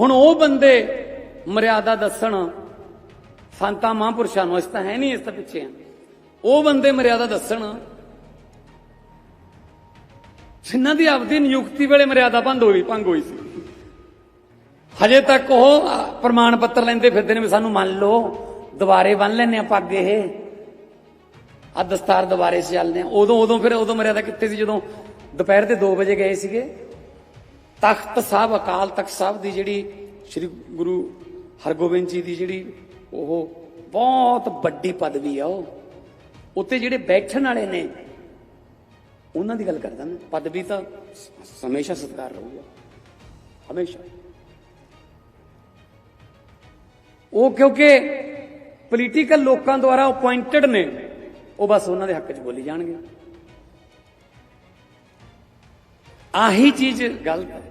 ਹੁਣ ਉਹ ਬੰਦੇ ਮਰਿਆਦਾ ਦੱਸਣ, ਸੰਤਾਂ ਮਹਾਂਪੁਰਸ਼ਾਂ ਨੂੰ ਇਸ ਤਾਂ ਹੈ ਨਹੀਂ ਇਸ ਤਾਂ ਪਿੱਛੇ ਆ ਉਹ ਬੰਦੇ ਮਰਿਆਦਾ ਦੱਸਣ, ਜਿਨ੍ਹਾਂ ਦੀ ਆਪਦੀ ਨਿਯੁਕਤੀ ਵੇਲੇ ਮਰਿਆਦਾ ਭੰਗ ਹੋਈ ਭੰਗ ਹੋਈ ਸੀ। ਹਜੇ ਤੱਕ ਉਹ ਪ੍ਰਮਾਣ ਪੱਤਰ ਲੈਂਦੇ ਫਿਰਦੇ ਨੇ ਵੀ ਸਾਨੂੰ ਮੰਨ ਲਓ, ਦੁਬਾਰੇ ਬੰਨ ਲੈਨੇ ਆ ਪੱਗ ਇਹ। ਆ ਦਸਤਾਰ ਦੁਬਾਰੇ ਚੱਲਦੇ ਆ ਉਦੋਂ ਉਦੋਂ ਫਿਰ ਉਦੋਂ ਮਰਿਆਦਾ ਕਿੱਥੇ ਸੀ? ਜਦੋਂ ਦੁਪਹਿਰ ਦੇ 2 ਵਜੇ ਗਏ ਸੀਗੇ। ਤਖਤ ਸਾਹਿਬ, ਅਕਾਲ ਤਖਤ ਸਾਹਿਬ ਦੀ ਜਿਹੜੀ ਸ੍ਰੀ ਗੁਰੂ ਹਰਗੋਬਿੰਦ ਜੀ ਦੀ ਜਿਹੜੀ ਉਹ ਬਹੁਤ ਵੱਡੀ ਪਦਵੀ ਆ ਉਹ। ਉੱਤੇ ਜਿਹੜੇ ਬੈਠਣ ਵਾਲੇ ਨੇ, ਉਹਨਾਂ ਦੀ ਗੱਲ ਕਰਦਾ ਮੈਂ। ਪਦਵੀ ਤਾਂ ਹਮੇਸ਼ਾ ਸਤਿਕਾਰ ਰਹੂਗਾ। ਹਮੇਸ਼ਾ। ਉਹ ਕਿਉਂਕਿ ਪੋਲੀਟੀਕਲ ਲੋਕਾਂ ਦੁਆਰਾ ਅਪਾਇੰਟਡ ਨੇ, ਉਹ ਬਸ ਉਹਨਾਂ ਦੇ ਹੱਕ 'ਚ ਬੋਲੀ ਜਾਣਗੇ। ਆਹੀ ਚੀਜ਼ ਗਲਤ ਹੈ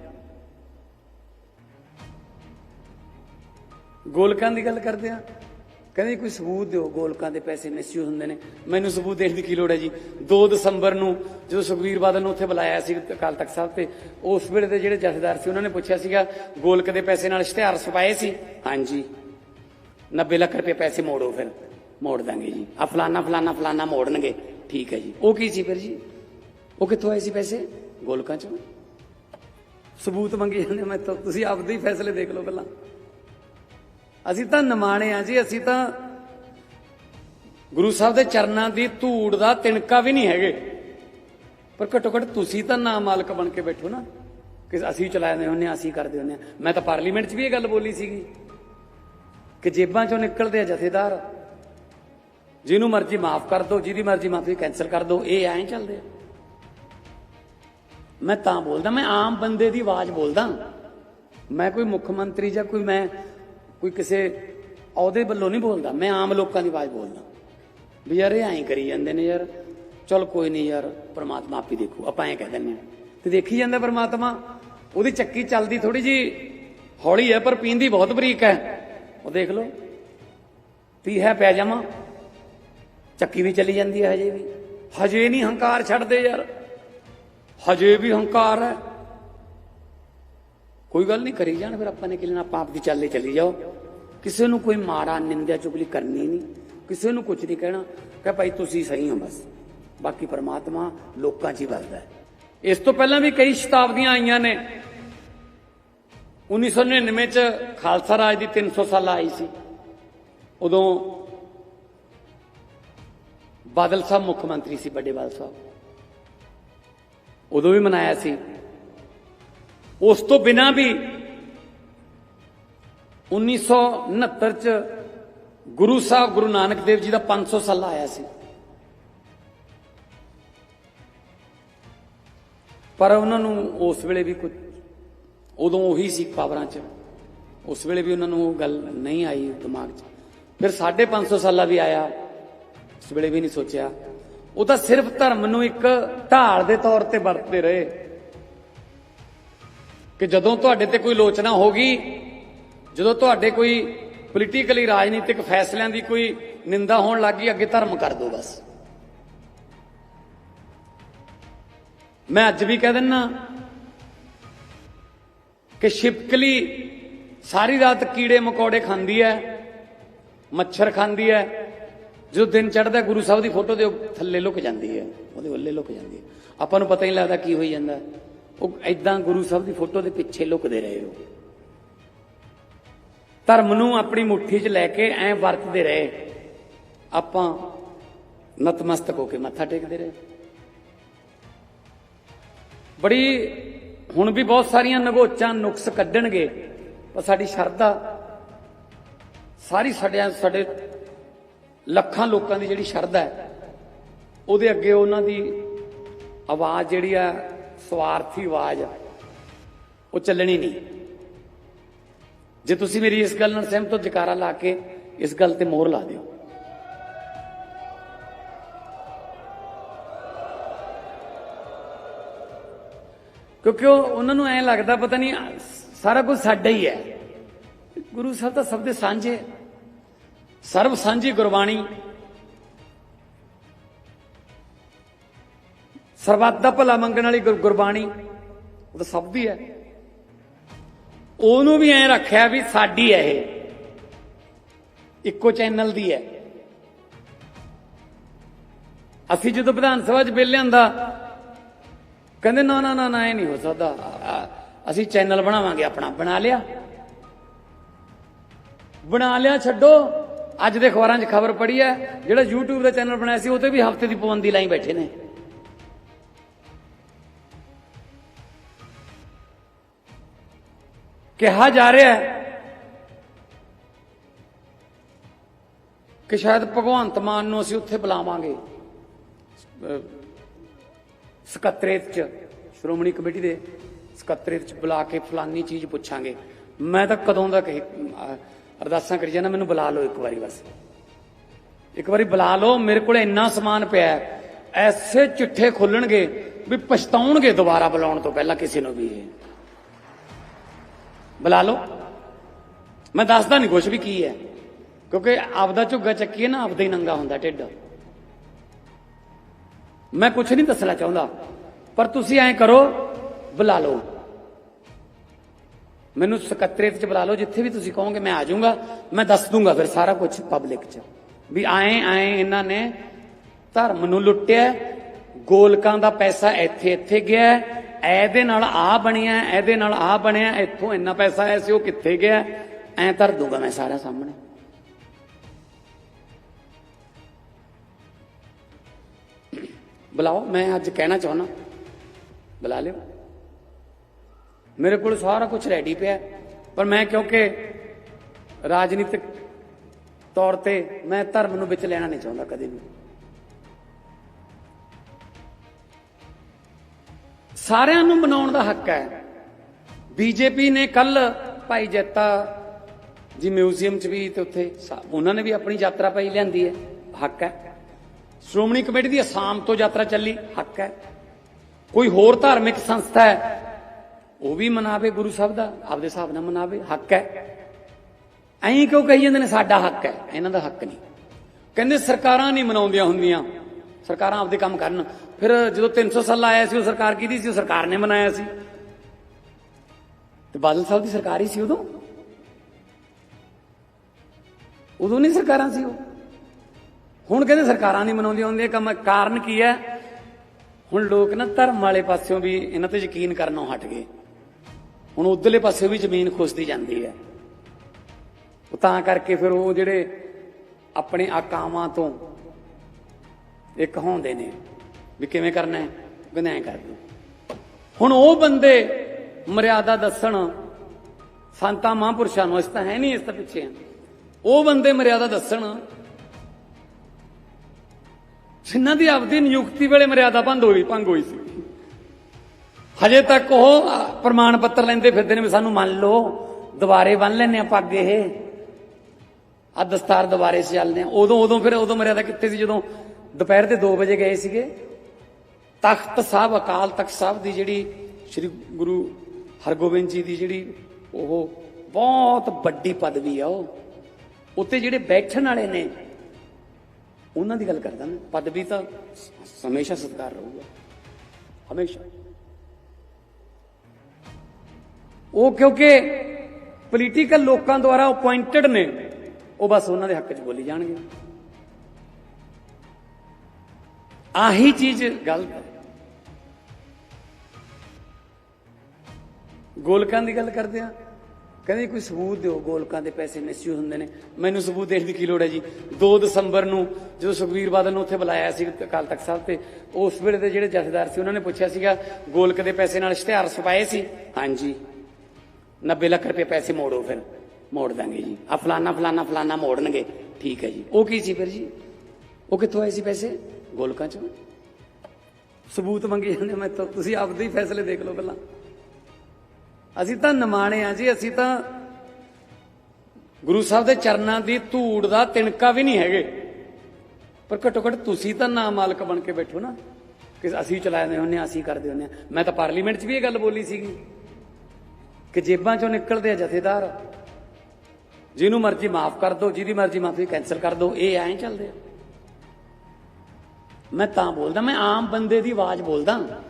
ਗੋਲਕਾਂ ਦੀ ਗੱਲ ਕਰਦੇ ਆ। ਕਹਿੰਦੇ ਕੋਈ ਸਬੂਤ ਦਿਓ, ਗੋਲਕਾਂ ਦੇ ਪੈਸੇ ਮਿਸਯੂਜ਼ ਹੁੰਦੇ ਨੇ। ਮੈਨੂੰ ਸਬੂਤ ਦੇਣ ਦੀ ਕੀ ਲੋੜ ਹੈ ਜੀ? 2 ਦਸੰਬਰ ਨੂੰ ਜਦੋਂ ਸੁਖਵੀਰ ਬਾਦਲ ਨੂੰ ਉੱਥੇ ਬੁਲਾਇਆ ਸੀ ਅਕਾਲ ਤਖਤ ਸਾਹਿਬ ਤੇ, ਉਸ ਵੇਲੇ ਦੇ ਜਿਹੜੇ ਜਥੇਦਾਰ ਸੀ, ਉਹਨਾਂ ਨੇ ਪੁੱਛਿਆ ਸੀਗਾ, ਗੋਲਕ ਦੇ ਪੈਸੇ ਨਾਲ ਇਸ਼ਤਿਹਾਰ ਛਪਾਏ ਸੀ? ਹਾਂਜੀ। 90 ਲੱਖ ਰੁਪਏ ਪੈਸੇ ਮੋੜੋ ਫਿਰ। ਮੋੜ ਦਾਂਗੇ ਜੀ। ਆ ਫਲਾਨਾ ਫਲਾਨਾ ਫਲਾਨਾ ਮੋੜਨਗੇ। ਠੀਕ ਹੈ ਜੀ। ਉਹ ਕੀ ਸੀ ਫਿਰ ਜੀ? ਉਹ ਕਿੱਥੋਂ ਆਏ ਸੀ ਪੈਸੇ? ਗੋਲਕਾਂ ਚੋਂ? ਸਬੂਤ ਮੰਗੇ ਜਾਂਦੇ ਮੈਂ ਤਾਂ ਤੁਸੀਂ ਆਪਦੇ ਹੀ ਫੈਸਲੇ ਦੇਖ ਲਓ ਪਹਿਲਾਂ। ਅਸੀਂ ਤਾਂ ਨਿਮਾਣੇ ਆ ਜੀ, ਅਸੀਂ ਤਾਂ ਗੁਰੂ ਸਾਹਿਬ ਦੇ ਚਰਨਾਂ ਦੀ ਧੂੜ ਦਾ ਤਿਣਕਾ ਵੀ ਨਹੀਂ ਹੈਗੇ। ਪਰ ਘੱਟੋ ਘੱਟ ਤੁਸੀਂ ਤਾਂ ਨਾ ਮਾਲਕ ਬਣ ਕੇ ਬੈਠੋ ਨਾ। ਕਿ ਅਸੀਂ ਚਲਾਉਂਦੇ ਹੁੰਨੇ ਆ, ਅਸੀਂ ਕਰਦੇ ਹੁੰਨੇ ਆ। ਮੈਂ ਤਾਂ ਪਾਰਲੀਮੈਂਟ 'ਚ ਵੀ ਇਹ ਗੱਲ ਬੋਲੀ ਸੀਗੀ ਕਿ ਜੇਬਾਂ 'ਚੋਂ ਨਿਕਲਦੇ ਆ ਜਥੇਦਾਰ। ਜਿਹਨੂੰ ਮਰਜ਼ੀ ਮਾਫ ਕਰ ਦਿਓ ਜਿਹਦੀ ਮਰਜ਼ੀ ਮਾਫੀ ਕੈਨਸਲ ਕਰ ਦਿਓ ਇਹ ਐਂ ਚੱਲਦੇ ਆ। ਮੈਂ ਤਾਂ ਬੋਲਦਾ, ਮੈਂ ਆਮ ਬੰਦੇ ਦੀ ਆਵਾਜ਼ ਬੋਲਦਾ। ਮੈਂ ਕੋਈ ਮੁੱਖ ਮੰਤਰੀ ਜਾਂ ਕੋਈ ਮੈਂ ਕੋਈ ਕਿਸੇ ਅਹੁਦੇ ਵੱਲੋਂ ਨਹੀਂ ਬੋਲਦਾ, ਮੈਂ ਆਮ ਲੋਕਾਂ ਦੀ ਆਵਾਜ਼ ਬੋਲਦਾ। ਵੀ ਯਾਰ ਇਹ ਐਂ ਕਰੀ ਜਾਂਦੇ ਨੇ ਯਾਰ, ਚਲ ਕੋਈ ਨਹੀਂ ਯਾਰ, ਪ੍ਰਮਾਤਮਾ ਆਪੀ ਦੇਖੂ, ਆਪਾਂ ਐਂ ਕਹਿ ਦਿੰਦੇ ਆ ਤੇ ਦੇਖੀ ਜਾਂਦਾ ਪ੍ਰਮਾਤਮਾ, ਉਹਦੀ ਚੱਕੀ ਚੱਲਦੀ ਥੋੜੀ ਜੀ ਹੌਲੀ ਹੈ, ਪਰ ਪੀਂਦੀ ਬਹੁਤ ਬਰੀਕ ਹੈ। ਉਹ ਦੇਖ ਲਓ ਪੀ ਹੈ ਪੈ ਜਾਵਾਂ, ਚੱਕੀ ਵੀ ਚਲੀ ਜਾਂਦੀ ਹੈ ਹਜੇ ਵੀ। ਹਜੇ ਨਹੀਂ ਹੰਕਾਰ ਛੱਡਦੇ ਯਾਰ। ਹਜੇ ਵੀ ਹੰਕਾਰ ਹੈ। ਕੋਈ ਗੱਲ ਨਹੀਂ, ਕਰੀ ਜਾਣ ਫਿਰ ਆਪਾਂ ਨੇ ਕਿ ਲੈਣਾ ਪਾਪ ਦੀ ਚੱਲੇ ਚਲੀ ਜਾਓ। ਕਿਸੇ ਨੂੰ ਕੋਈ ਮਾੜਾ ਨਿੰਦਿਆ, ਚੁਗਲੀ ਕਰਨੀ ਨਹੀਂ। ਕਿਸੇ ਨੂੰ ਕੁਝ ਨਹੀਂ ਕਹਿਣਾ। ਕਿ ਭਾਈ ਤੁਸੀਂ ਸਹੀ ਹੋ ਬਸ। ਬਾਕੀ ਪਰਮਾਤਮਾ ਲੋਕਾਂ 'ਚ ਹੀ ਵੱਸਦਾ ਇਸ ਤੋਂ ਪਹਿਲਾਂ ਵੀ ਕਈ ਸ਼ਤਾਬਦੀਆਂ ਆਈਆਂ ਨੇ। 1999 ਚ ਖਾਲਸਾ ਰਾਜ ਦੀ 300 ਸਾਲ ਆਈ ਸੀ। ਉਦੋਂ ਬਾਦਲ ਸਾਹਿਬ ਮੁੱਖ ਮੰਤਰੀ ਸੀ ਵੱਡੇ ਬਾਦਲ ਸਾਹਿਬ। ਉਦੋਂ ਵੀ ਮਨਾਇਆ ਸੀ। ਉਸ ਤੋਂ ਬਿਨਾ ਵੀ 1969 ਚ ਗੁਰੂ ਸਾਹਿਬ ਗੁਰੂ ਨਾਨਕ ਦੇਵ ਜੀ ਦਾ 500 ਸਾਲਾ ਆਇਆ ਸੀ। ਪਰ ਉਹਨਾਂ ਨੂੰ ਉਸ ਵੇਲੇ ਵੀ ਕੁਝ ਉਦੋਂ ਉਹੀ ਸੀ ਪਾਵਰਾਂ 'ਚ। ਉਸ ਵੇਲੇ ਵੀ ਉਹਨਾਂ ਨੂੰ ਉਹ ਗੱਲ ਨਹੀਂ ਆਈ ਦਿਮਾਗ 'ਚ। ਫਿਰ 550 ਸਾਲਾ ਵੀ ਆਇਆ। ਉਸ ਵੇਲੇ ਵੀ ਨਹੀਂ ਸੋਚਿਆ। ਉਹ ਤਾਂ ਸਿਰਫ ਧਰਮ ਨੂੰ ਇੱਕ ਢਾਲ ਦੇ ਤੌਰ ਤੇ ਵਰਤਦੇ ਰਹੇ। ਕਿ ਜਦੋਂ ਤੁਹਾਡੇ ਤੇ ਕੋਈ ਲੋਚਨਾ ਹੋਗੀ ਜਦੋਂ ਤੁਹਾਡੇ ਕੋਈ ਪੋਲੀਟੀਕਲੀ ਰਾਜਨੀਤਿਕ ਫੈਸਲਿਆਂ ਦੀ ਕੋਈ ਨਿੰਦਾ ਹੋਣ ਲੱਗੀ ਅੱਗੇ ਧਰਮ ਕਰ ਦਿਓ ਬਸ। ਮੈਂ ਅੱਜ ਵੀ ਕਹਿ ਦਿੰਨਾ ਕਿ ਛਿਪਕਲੀ ਸਾਰੀ ਰਾਤ ਕੀੜੇ ਮਕੌੜੇ ਖਾਂਦੀ ਹੈ, ਮੱਛਰ ਖਾਂਦੀ ਹੈ ਜਦੋਂ ਦਿਨ ਚੜ੍ਹਦਾ, ਗੁਰੂ ਸਾਹਿਬ ਦੀ ਫੋਟੋ ਦੇ ਥੱਲੇ ਲੁਕ ਜਾਂਦੀ ਹੈ, ਉਹਦੇ ਵੱਲੇ ਲੁਕ ਜਾਂਦੀ ਹੈ। ਆਪਾਂ ਨੂੰ ਪਤਾ ਹੀ ਨਹੀਂ ਲੱਗਦਾ ਕੀ ਹੋਈ ਜਾਂਦਾ। ਉਹ ਐਦਾਂ ਗੁਰੂ ਸਾਹਿਬ ਦੀ ਫੋਟੋ ਦੇ ਪਿੱਛੇ ਲੁਕਦੇ ਰਹੇ ਉਹ। ਧਰਮ ਨੂੰ ਆਪਣੀ ਮੁੱਠੀ 'ਚ ਲੈ ਕੇ ਐ ਵਰਤਦੇ ਰਹੇ। ਆਪਾਂ ਨਤਮਸਤਕ ਹੋ ਕੇ ਮੱਥਾ ਟੇਕਦੇ ਰਹੇ। ਬੜੀ, ਹੁਣ ਵੀ ਬਹੁਤ ਸਾਰੀਆਂ ਨਗੋਚਾਂ ਨੁਕਸ ਕੱਢਣਗੇ, ਪਰ ਸਾਡੀ ਸ਼ਰਧਾ ਸਾਰੀ ਸਾਡੇ ਸਾਡੇ ਲੱਖਾਂ ਲੋਕਾਂ ਦੀ ਜਿਹੜੀ ਸ਼ਰਧਾ ਹੈ ਉਹਦੇ ਅੱਗੇ ਉਹਨਾਂ ਦੀ ਆਵਾਜ਼ ਜਿਹੜੀ ਆ ਸਵਾਰਥੀ ਆਵਾਜ਼ ਆ, ਉਹ ਚੱਲਣੀ ਨਹੀਂ। ਜੇ ਤੁਸੀਂ ਮੇਰੀ ਇਸ ਗੱਲ ਨਾਲ ਸਹਿਮਤ ਹੋ ਜਕਾਰਾ ਲਾ ਕੇ ਇਸ ਗੱਲ ਤੇ ਮੋਹਰ ਲਾ ਦਿਓ। ਕਿਉਂਕਿ ਉਹ ਉਹਨਾਂ ਨੂੰ ਐਂ ਲੱਗਦਾ ਪਤਾ ਨਹੀਂ ਸਾਰਾ ਕੁਝ ਸਾਡਾ ਹੀ ਹੈ। ਗੁਰੂ ਸਾਹਿਬ ਤਾਂ ਸਭ ਦੇ ਸਾਂਝੇ ਸਰਬ ਸਾਂਝੀ ਗੁਰਬਾਣੀ ਸਰਬੱਤ ਦਾ ਭਲਾ ਮੰਗਣ ਵਾਲੀ ਗੁਰ- ਗੁਰਬਾਣੀ, ਉਹ ਤਾਂ ਸਭ ਦੀ ਹੈ। ਉਹਨੂੰ ਵੀ ਐ ਰੱਖਿਆ ਵੀ ਸਾਡੀ ਹੈ ਇਹ। ਇੱਕੋ ਚੈਨਲ ਦੀ ਹੈ। ਅਸੀਂ ਜਦੋਂ ਵਿਧਾਨ ਸਭਾ 'ਚ ਬਿੱਲ ਲਿਆਂਦਾ ਕਹਿੰਦੇ ਨਾ ਨਾ ਨਾ ਨਾ, ਇਹ ਨਹੀਂ ਹੋ ਸਕਦਾ। ਅਸੀਂ ਚੈਨਲ ਬਣਾਵਾਂਗੇ, ਆਪਣਾ ਬਣਾ ਲਿਆ। ਬਣਾ ਲਿਆ, ਛੱਡੋ। ਅੱਜ ਦੇ ਅਖਬਾਰਾਂ 'ਚ ਖਬਰ ਪੜੀ ਹੈ, ਜਿਹੜਾ YouTube ਦਾ ਚੈਨਲ ਬਣਾਇਆ ਸੀ, ਉਹ ਤੇ ਵੀ ਹਫ਼ਤੇ ਦੀ ਪਾਬੰਦੀ ਲਾਈ ਬੈਠੇ ਨੇ। ਕਿਹਾ ਜਾ ਰਿਹਾ ਹੈ ਕਿ ਸ਼ਾਇਦ ਭਗਵੰਤ ਮਾਨ ਨੂੰ ਅਸੀਂ ਉੱਥੇ ਬੁਲਾਵਾਂਗੇ, ਅਹ, ਸਕੱਤਰੇਤ ਚ, ਸ਼੍ਰੋਮਣੀ ਕਮੇਟੀ ਦੇ ਸਕੱਤਰੇਤ ਚ ਬੁਲਾ ਕੇ ਫਲਾਨੀ ਚੀਜ਼ ਪੁੱਛਾਂਗੇ। ਮੈਂ ਤਾਂ ਕਦੋਂ ਦਾ ਕਹੀ ਅਰਦਾਸਾਂ ਕਰੀ ਜਾਣਾ ਮੈਨੂੰ ਬੁਲਾ ਲਓ ਇੱਕ ਵਾਰੀ ਬਸ। ਇੱਕ ਵਾਰੀ ਬੁਲਾ ਲਓ, ਮੇਰੇ ਕੋਲ ਇੰਨਾ ਸਮਾਨ ਪਿਆ ਐਸੇ ਚਿੱਠੇ ਖੁੱਲਣਗੇ ਵੀ ਪਛਤਾਉਣਗੇ ਦੁਬਾਰਾ ਬੁਲਾਉਣ ਤੋਂ ਪਹਿਲਾਂ ਕਿਸੇ ਨੂੰ ਵੀ ਇਹ। ਬੁਲਾ ਲਓ। ਮੈਂ ਦੱਸਦਾ ਨਹੀਂ ਕੁਝ ਵੀ ਕੀ ਹੈ। ਕਿਉਂਕਿ ਆਪਦਾ ਝੁੱਗਾ ਚੱਕੀਏ ਨਾ, ਆਪਦਾ ਹੀ ਨੰਗਾ ਹੁੰਦਾ ਢਿੱਡ। ਮੈਂ ਕੁਝ ਨਹੀਂ ਦੱਸਣਾ ਚਾਹੁੰਦਾ। ਪਰ ਤੁਸੀਂ ਐਂ ਕਰੋ, ਬੁਲਾ ਲਓ। ਮੈਨੂੰ ਸਕੱਤਰੇਤ ਚ ਬੁਲਾ ਲਓ, ਜਿੱਥੇ ਵੀ ਤੁਸੀਂ ਕਹੋਗੇ ਮੈਂ ਆ ਜਾਊਂਗਾ। ਮੈਂ ਦੱਸ ਦੂੰਗਾ ਫਿਰ ਸਾਰਾ ਕੁਝ ਪਬਲਿਕ ਚ। ਵੀ ਆਏ ਆਏ ਇਹਨਾਂ ਨੇ ਧਰਮ ਨੂੰ ਲੁੱਟਿਆ, ਗੋਲਕਾਂ ਦਾ ਪੈਸਾ ਇੱਥੇ ਇੱਥੇ ਗਿਆ, ਇਹਦੇ ਨਾਲ ਆ ਬਣਿਆ, ਇਹਦੇ ਨਾਲ ਆ ਬਣਿਆ, ਇੱਥੋਂ ਇੰਨਾ ਪੈਸਾ ਆਇਆ ਸੀ, ਉਹ ਕਿੱਥੇ ਗਿਆ? ਐਂ ਧਰ ਦੂੰਗਾ ਮੈਂ ਸਾਰਾ ਸਾਹਮਣੇ। ਬੁਲਾਓ, ਮੈਂ ਅੱਜ ਕਹਿਣਾ ਚਾਹੁੰਦਾ। ਬੁਲਾ ਲਿਓ। ਮੇਰੇ ਕੋਲ ਸਾਰਾ ਕੁਝ ਰੈਡੀ ਪਿਆ ਪਰ ਮੈਂ ਕਿਉਂਕਿ ਰਾਜਨੀਤਿਕ ਤੌਰ ਤੇ ਮੈਂ ਧਰਮ ਨੂੰ ਵਿੱਚ ਲੈਣਾ ਨਹੀਂ ਚਾਹੁੰਦਾ ਕਦੇ ਵੀ। ਸਾਰਿਆਂ ਨੂੰ ਮਨਾਉਣ ਦਾ ਹੱਕ ਹੈ। ਬੀਜੇਪੀ ਨੇ ਕੱਲ ਭਾਈ ਜੱਤਾ ਜੀ ਮਿਊਜ਼ੀਅਮ 'ਚ ਵੀ ਤੇ ਉੱਥੇ ਉਹਨਾਂ ਨੇ ਵੀ ਆਪਣੀ ਯਾਤਰਾ ਪਾਈ ਲਿਆਂਦੀ ਹੈ। ਹੱਕ ਹੈ। ਸ਼੍ਰੋਮਣੀ ਕਮੇਟੀ ਦੀ ਅਸਾਮ ਤੋਂ ਯਾਤਰਾ ਚੱਲੀ। ਹੱਕ ਹੈ। ਕੋਈ ਹੋਰ ਧਾਰਮਿਕ ਸੰਸਥਾ ਹੈ ਉਹ ਵੀ ਮਨਾਵੇ ਗੁਰੂ ਸਾਹਿਬ ਦਾ, ਆਪਦੇ ਹਿਸਾਬ ਨਾਲ ਮਨਾਵੇ, ਹੱਕ ਹੈ। ਐਂ ਕਿਉਂ ਕਹੀ ਜਾਂਦੇ ਨੇ ਸਾਡਾ ਹੱਕ ਹੈ? ਇਹਨਾਂ ਦਾ ਹੱਕ ਨਹੀਂ। ਕਹਿੰਦੇ ਸਰਕਾਰਾਂ ਨਹੀਂ ਮਨਾਉਂਦੀਆਂ ਹੁੰਦੀਆਂ। ਸਰਕਾਰਾਂ ਆਪਦੇ ਕੰਮ ਕਰਨ। ਫਿਰ ਜਦੋਂ 300 ਸਾਲ ਆਇਆ ਸੀ, ਉਹ ਸਰਕਾਰ ਕਿਹਦੀ ਸੀ? ਉਹ ਸਰਕਾਰ ਨੇ ਮਨਾਇਆ ਸੀ। ਤੇ ਬਾਦਲ ਸਾਹਿਬ ਦੀ ਸਰਕਾਰ ਹੀ ਸੀ ਉਦੋਂ? ਉਦੋਂ ਨਹੀਂ ਸਰਕਾਰਾਂ ਸੀ ਉਹ। ਹੁਣ ਕਹਿੰਦੇ ਸਰਕਾਰਾਂ ਨਹੀਂ ਮਨਾਉਂਦੀਆਂ ਹੁੰਦੀਆਂ। ਕੰਮ ਕਾਰਨ ਕੀ ਹੈ? ਹੁਣ ਲੋਕ ਨਾ ਧਰਮ ਵਾਲੇ ਪਾਸਿਓਂ ਵੀ ਇਹਨਾਂ ਤੇ ਯਕੀਨ ਕਰਨੋਂ ਹਟ ਗਏ। ਹੁਣ ਉਧਰਲੇ ਪਾਸੇ ਵੀ ਜ਼ਮੀਨ ਖੁਸਦੀ ਜਾਂਦੀ ਹੈ। ਉਹ ਤਾਂ ਕਰਕੇ ਫਿਰ ਉਹ ਜਿਹੜੇ ਆਪਣੇ ਆਕਾਵਾਂ ਤੋਂ ਇੱਕ ਹੁੰਦੇ ਨੇ ਵੀ ਕਿਵੇਂ ਕਰਨਾ ਹੈ? ਕਹਿੰਦੇ ਐਂ ਹੁਣ ਉਹ ਬੰਦੇ ਮਰਿਆਦਾ ਦੱਸਣ, ਸੰਤਾਂ ਮਹਾਂਪੁਰਸ਼ਾਂ ਨੂੰ ਇਸ ਤਾਂ ਹੈ ਨਹੀਂ ਇਸ ਤਾਂ ਪਿੱਛੇ। ਆ ਉਹ ਬੰਦੇ ਮਰਿਆਦਾ ਦੱਸਣ, ਜਿਨ੍ਹਾਂ ਦੀ ਆਪਦੀ ਨਿਯੁਕਤੀ ਵੇਲੇ ਮਰਿਆਦਾ ਭੰਗ ਹੋਈ ਭੰਗ ਹੋਈ ਸੀ। ਹਜੇ ਤੱਕ ਉਹ ਪ੍ਰਮਾਣ ਪੱਤਰ ਲੈਂਦੇ ਫਿਰਦੇ ਨੇ ਵੀ ਸਾਨੂੰ ਮੰਨ ਲਓ, ਦੁਬਾਰੇ ਬੰਨ ਲੈਨੇ ਆਪਾਂ ਅੱਗੇ ਇਹ। ਆ ਦਸਤਾਰ ਦੁਬਾਰੇ ਚੱਲਦੇ ਆ ਉਦੋਂ ਉਦੋਂ ਫਿਰ ਉਦੋਂ ਮਰਿਆਦਾ ਕਿੱਥੇ ਸੀ? ਜਦੋਂ ਦੁਪਹਿਰ ਦੇ 2 ਵਜੇ ਗਏ ਸੀਗੇ, ਤਖਤ ਸਾਹਿਬ, ਅਕਾਲ ਤਖਤ ਸਾਹਿਬ ਦੀ ਜਿਹੜੀ ਸ੍ਰੀ ਗੁਰੂ ਹਰਗੋਬਿੰਦ ਜੀ ਦੀ ਜਿਹੜੀ ਉਹ ਬਹੁਤ ਵੱਡੀ ਪਦਵੀ ਆ ਉਹ। ਉੱਤੇ ਜਿਹੜੇ ਬੈਠਣ ਵਾਲੇ ਨੇ, ਉਹਨਾਂ ਦੀ ਗੱਲ ਕਰਦਾ ਮੈਂ। ਪਦਵੀ ਤਾਂ ਹਮੇਸ਼ਾ ਸਤਿਕਾਰ ਰਹੂਗਾ। ਹਮੇਸ਼ਾ। ਉਹ ਕਿਉਂਕਿ ਪੋਲੀਟੀਕਲ ਲੋਕਾਂ ਦੁਆਰਾ ਅਪਾਇੰਟਡ ਨੇ, ਉਹ ਬਸ ਉਹਨਾਂ ਦੇ ਹੱਕ 'ਚ ਬੋਲੀ ਜਾਣਗੇ। ਆਹੀ ਚੀਜ਼ ਗਲਤ ਹੈ ਗੋਲਕਾਂ ਦੀ ਗੱਲ ਕਰਦੇ ਆ। ਕਹਿੰਦੇ ਕੋਈ ਸਬੂਤ ਦਿਓ, ਗੋਲਕਾਂ ਦੇ ਪੈਸੇ ਮਿਸਯੂਜ਼ ਹੁੰਦੇ ਨੇ। ਮੈਨੂੰ ਸਬੂਤ ਦੇਣ ਦੀ ਕੀ ਲੋੜ ਹੈ ਜੀ? 2 ਦਸੰਬਰ ਨੂੰ ਜਦੋਂ ਸੁਖਵੀਰ ਬਾਦਲ ਨੂੰ ਉੱਥੇ ਬੁਲਾਇਆ ਸੀ ਅਕਾਲ ਤਖਤ ਸਾਹਿਬ ਤੇ, ਉਸ ਵੇਲੇ ਦੇ ਜਿਹੜੇ ਜਥੇਦਾਰ ਸੀ, ਉਹਨਾਂ ਨੇ ਪੁੱਛਿਆ ਸੀਗਾ, ਗੋਲਕ ਦੇ ਪੈਸੇ ਨਾਲ ਇਸ਼ਤਿਹਾਰ ਛਪਾਏ ਸੀ? ਹਾਂਜੀ। 90 ਲੱਖ ਰੁਪਏ ਪੈਸੇ ਮੋੜੋ ਫਿਰ। ਮੋੜ ਦਾਂਗੇ ਜੀ। ਆ ਫਲਾਨਾ ਫਲਾਨਾ ਫਲਾਨਾ ਮੋੜਨਗੇ। ਠੀਕ ਹੈ ਜੀ। ਉਹ ਕੀ ਸੀ ਫਿਰ ਜੀ? ਉਹ ਕਿੱਥੋਂ ਆਏ ਸੀ ਪੈਸੇ? ਗੋਲਕਾਂ ਚੋਂ। ਸਬੂਤ ਮੰਗੇ ਜਾਂਦੇ ਮੈਂ ਤਾਂ। ਤੁਸੀਂ ਆਪਦੇ ਹੀ ਫੈਸਲੇ ਦੇਖ ਲਓ ਪਹਿਲਾਂ। ਅਸੀਂ ਤਾਂ ਨਿਮਾਣੇ ਆ ਜੀ। ਅਸੀਂ ਤਾਂ ਗੁਰੂ ਸਾਹਿਬ ਦੇ ਚਰਨਾਂ ਦੀ ਧੂੜ ਦਾ ਤਿਣਕਾ ਵੀ ਨਹੀਂ ਹੈਗੇ। ਪਰ ਘੱਟੋ ਘੱਟ ਤੁਸੀਂ ਤਾਂ ਨਾ ਮਾਲਕ ਬਣ ਕੇ ਬੈਠੋ ਨਾ। ਕਿ ਅਸੀਂ ਚਲਾਉਂਦੇ ਹੁੰਨੇ ਹਾਂ ਅਸੀਂ ਕਰਦੇ ਹੁੰਨੇ ਹਾਂ। ਮੈਂ ਤਾਂ ਪਾਰਲੀਮੈਂਟ 'ਚ ਵੀ ਇਹ ਗੱਲ ਬੋਲੀ ਸੀਗੀ। ਕਿ ਜੇਬਾਂ 'ਚੋਂ ਨਿਕਲਦੇ ਆ ਜਥੇਦਾਰ। ਜਿਹਨੂੰ ਮਰਜ਼ੀ ਮਾਫ ਕਰ ਦਿਓ ਜਿਹਦੀ ਮਰਜ਼ੀ ਮਾਫੀ ਕੈਨਸਲ ਕਰ ਦਿਓ ਇਹ ਐਂ ਚੱਲਦੇ ਆ। ਮੈਂ ਤਾਂ ਬੋਲਦਾ, ਮੈਂ ਆਮ ਬੰਦੇ ਦੀ ਆਵਾਜ਼ ਬੋਲਦਾ।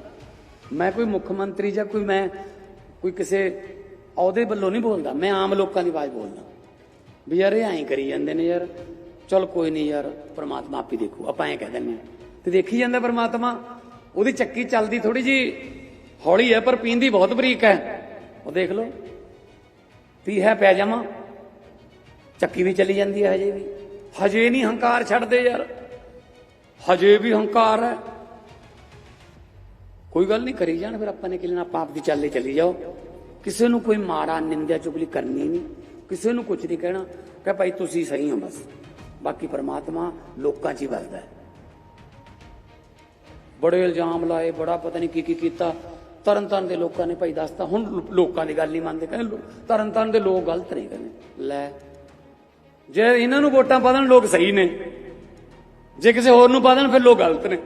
ਮੈਂ ਕੋਈ ਮੁੱਖ ਮੰਤਰੀ ਜਾਂ ਕੋਈ ਮੈਂ ਕੋਈ ਕਿਸੇ ਅਹੁਦੇ ਵੱਲੋਂ ਨਹੀਂ ਬੋਲਦਾ, ਮੈਂ ਆਮ ਲੋਕਾਂ ਦੀ ਆਵਾਜ਼ ਬੋਲਦਾ। ਵੀ ਯਾਰ ਇਹ ਐਂ ਕਰੀ ਜਾਂਦੇ ਨੇ ਯਾਰ, ਚਲ ਕੋਈ ਨਹੀਂ ਯਾਰ, ਪ੍ਰਮਾਤਮਾ ਆਪੇ ਦੇਖੂ, ਆਪਾਂ ਐਂ ਕਹਿ ਦਿੰਦੇ ਹਾਂ। ਤੇ ਦੇਖੀ ਜਾਂਦਾ ਪ੍ਰਮਾਤਮਾ, ਉਹਦੀ ਚੱਕੀ ਚੱਲਦੀ ਥੋੜੀ ਜੀ ਹੌਲੀ ਹੈ, ਪਰ ਪੀਂਦੀ ਬਹੁਤ ਬਰੀਕ ਹੈ। ਉਹ ਦੇਖ ਲਓ। ਪੀ ਹੈ ਪੈ ਜਾਵਾਂ। ਚੱਕੀ ਵੀ ਚਲੀ ਜਾਂਦੀ ਹੈ ਹਜੇ ਵੀ। ਹਜੇ ਨਹੀਂ ਹੰਕਾਰ ਛੱਡਦੇ ਯਾਰ। ਹਜੇ ਵੀ ਹੰਕਾਰ ਹੈ। ਕੋਈ ਗੱਲ ਨਹੀਂ ਕਰੀ ਜਾਣ ਫਿਰ ਆਪਾਂ ਨੇ ਕਿ ਲੈਣਾ ਆਪਾਂ ਆਪ ਦੀ ਚੱਲੇ ਚਲੀ ਜਾਓ। ਕਿਸੇ ਨੂੰ ਕੋਈ ਮਾਰਾ ਨਿੰਦਿਆ, ਚੁਗਲੀ ਕਰਨੀ ਨਹੀਂ। ਕਿਸੇ ਨੂੰ ਕੁਝ ਨਹੀਂ ਕਹਿਣਾ। ਕਿ ਭਾਈ ਤੁਸੀਂ ਸਹੀ ਹੋ ਬਸ। ਬਾਕੀ ਪਰਮਾਤਮਾ ਲੋਕਾਂ 'ਚ ਹੀ ਵੱਸਦਾ ਬੜੇ ਇਲਜ਼ਾਮ ਲਾਏ, ਬੜਾ ਪਤਾ ਨਹੀਂ ਕੀ ਕੀ ਕੀਤਾ। ਤਰਨ ਤਾਰਨ ਦੇ ਲੋਕਾਂ ਨੇ ਭਾਈ ਦੱਸਤਾ, ਹੁਣ ਲੋਕਾਂ ਦੀ ਗੱਲ ਨਹੀਂ ਮੰਨਦੇ, ਕਹਿੰਦੇ ਲੋ- ਤਰਨ ਤਾਰਨ ਦੇ ਲੋਕ ਗਲਤ ਨੇ ਕਹਿੰਦੇ। ਲੈ, ਜੇ ਇਹਨਾਂ ਨੂੰ ਵੋਟਾਂ ਪਾ ਦੇਣ, ਲੋਕ ਸਹੀ ਨੇ। ਜੇ ਕਿਸੇ ਹੋਰ ਨੂੰ ਪਾ ਦੇਣ, ਫਿਰ ਲੋਕ ਗਲਤ ਨੇ।